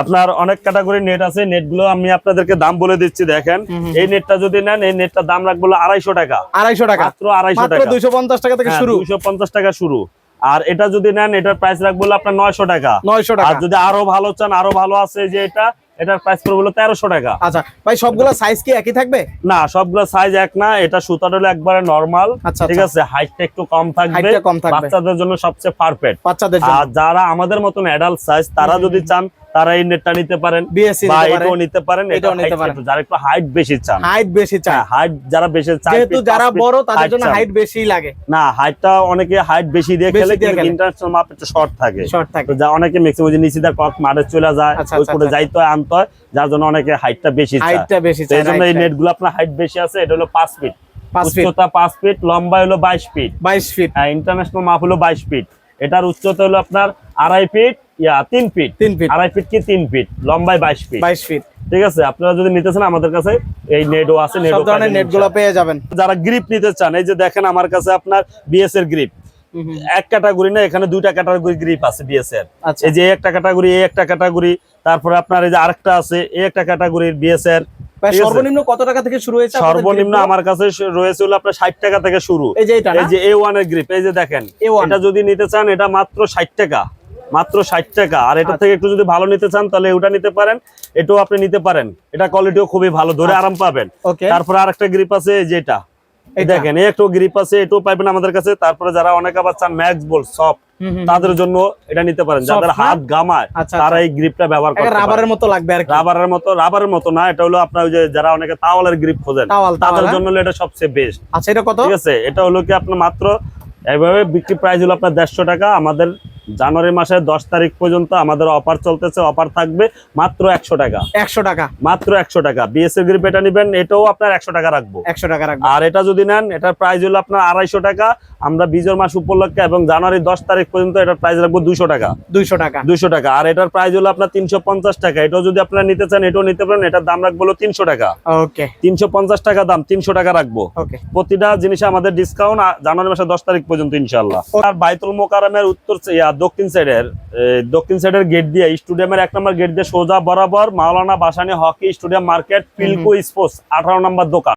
আপনার অনেক ক্যাটাগরি নেট আছে নেটগুলো আমি আপনাদেরকে দাম বলে দিচ্ছি দেখেন। এই নেটটা যদি নেন এই নেটটার দাম রাখব আড়াইশো টাকা। আড়াইশো টাকা। মাত্র আড়াইশো টাকা। দুইশো পঞ্চাশ টাকা থেকে শুরু। দুশো পঞ্চাশ টাকা শুরু। আর এটা যদি নেন এটার প্রাইস রাখব আপনার নয়শো টাকা। নয়শো আর টাকা যদি আরও ভালো চান আরও ভালো আছে যে এটা এটার প্রাইস পড়বে হলো তেরোশো টাকা। আচ্ছা ভাই সবগুলো সাইজ কি একই থাকবে? না সবগুলো সাইজ এক না এটা সুতাটা হলো একবারে নরমাল আচ্ছা, ঠিক আচ্ছা। আছে হাইটটা একটু কম থাকবে। কম থাকবে। বাচ্চাদের জন্য সবচেয়ে পারফেক্ট বাচ্চাদের আর যারা আমাদের মতন অ্যাডাল্ট সাইজ তারা যদি চান তারা এই নেটটা নিতে পারেন বিএসসি বা এটাও নিতে পারেন এটাও নিতে পারেন। যারা একটু হাইট বেশি চান। হাইট বেশি চায় হাইট যারা বেশি চান যেহেতু যারা বড় তাদের জন্য হাইট বেশি লাগে। না হাইটটা অনেকে হাইট বেশি দিয়ে খেলে কিন্তু ইন্টারন্যাশনাল মাপ একটু শর্ট থাকে। শর্ট থাকে। তো যা অনেকে ম্যাক্সিমাম যে নিচে কক মাঠে চলে যায় আচ্ছা, ওই আচ্ছা, করে আচ্ছা। যাইতে হয় আনতে হয় যার জন্য অনেকে হাইটটা বেশি চায়। হাইটটা বেশি চায় এই জন্য এই right, নেটগুলো আপনার হাইট বেশি আছে এটা হলো পাঁচ ফিট পাঁচ ফিট উচ্চতা পাঁচ ফিট লম্বা হলো বাইশ ফিট বাইশ ফিট হ্যাঁ ইন্টারন্যাশনাল মাপ হলো বাইশ ফিট এটার উচ্চতা হলো আপনার আড়াই ফিট ইয়া তিন ফিট তিন ফিট আড়াই ফিট কি তিন ফিট লম্বায় বাইশ ফিট বাইশ ফিট ঠিক আছে আপনারা যদি নিতে চান আমাদের কাছে এই নেটও আছে নেটও ধরনের নেট পেয়ে যাবেন। যারা গ্রিপ নিতে চান এই যে দেখেন আমার কাছে আপনার বিএস এর গ্রিপ এক ক্যাটাগরি না এখানে দুইটা ক্যাটাগরি গ্রিপ আছে বিএস এর আচ্ছা। এই যে একটা ক্যাটাগরি এই একটা ক্যাটাগরি তারপরে আপনার এই যে আরেকটা আছে এই একটা ক্যাটাগরির বিএস এর। সর্বনিম্ন কত টাকা থেকে শুরু হয়েছে সর্বনিম্ন আমার কাছে রয়েছে হলো আপনার ষাট টাকা থেকে শুরু। এই যে এই যে এ ওয়ানের গ্রিপ এই যে দেখেন। A1 এটা যদি নিতে চান এটা মাত্র ষাট টাকা। মাত্র ষাট টাকা। আর এটা আচ্ছা। থেকে একটু যদি ভালো নিতে চান তাহলে ওটা নিতে পারেন। এটাও আপনি নিতে পারেন। এটা কোয়ালিটিও খুবই ভালো ধরে আচ্ছা। আরাম পাবেন। তারপরে আরেকটা গ্রিপ আছে এই যে এটা। এই দেখেন এই একটু গ্রিপ আছে এটাও পাইবেন আমাদের কাছে। তারপরে যারা অনেক আবার চান ম্যাক্স বল সব তাদের জন্য এটা নিতে পারেন। যাদের হাত গামায় আচ্ছা, তারা এই গ্রিপটা ব্যবহার করতে পারেন। রাবারের মতো লাগবে আর কি। রাবারের মতো রাবারের মতো না এটা হলো আপনার ওই যে যারা অনেকে তাওয়ালের গ্রিপ খোঁজেন তাদের জন্য হলো এটা সবচেয়ে বেস্ট আচ্ছা এটা কত? ঠিক আছে? এটা হলো কি আপনার মাত্র এভাবে বিক্রি প্রাইস হলো আপনার দেড়শো টাকা। আমাদের জানুয়ারি মাসের দশ তারিখ পর্যন্ত আমাদের অফার চলতেছে অফার থাকবে মাত্র একশো টাকা। একশো টাকা। মাত্র একশো টাকা। বিএসএ গ্রিপ এটা নিবেন এটাও আপনার একশো টাকা রাখব। একশো টাকা রাখবে। আর এটা যদি নেন এটার প্রাইস হলো আপনার আড়াইশো টাকা। আমরা বিজয় মাস উপলক্ষে এবং জানুয়ারি দশ তারিখ পর্যন্ত এটার প্রাইস রাখব দুশো টাকা। দুইশো টাকা। দুশো টাকা। আর এটার প্রাইস হলো আপনার তিনশো পঞ্চাশ টাকা। এটাও যদি আপনারা নিতে চান এটাও নিতে পারেন। এটার দাম রাখব হলো তিনশো টাকা। ওকে। তিনশো পঞ্চাশ টাকা দাম তিনশো টাকা রাখব। ওকে। প্রতিটা জিনিসে আমাদের ডিসকাউন্ট জানুয়ারি মাসের দশ তারিখ পর্যন্ত ইনশাল্লাহ আর বাইতুল মোকারমের উত্তর দক্ষিণ সাইডের দক্ষিণ সাইডের গেট দিয়ে স্টেডিয়ামের এক নম্বর গেট দিয়ে সোজা বরাবর Maulana Bhashani hockey stadium market পিলকো sports আঠারো নম্বর দোকান।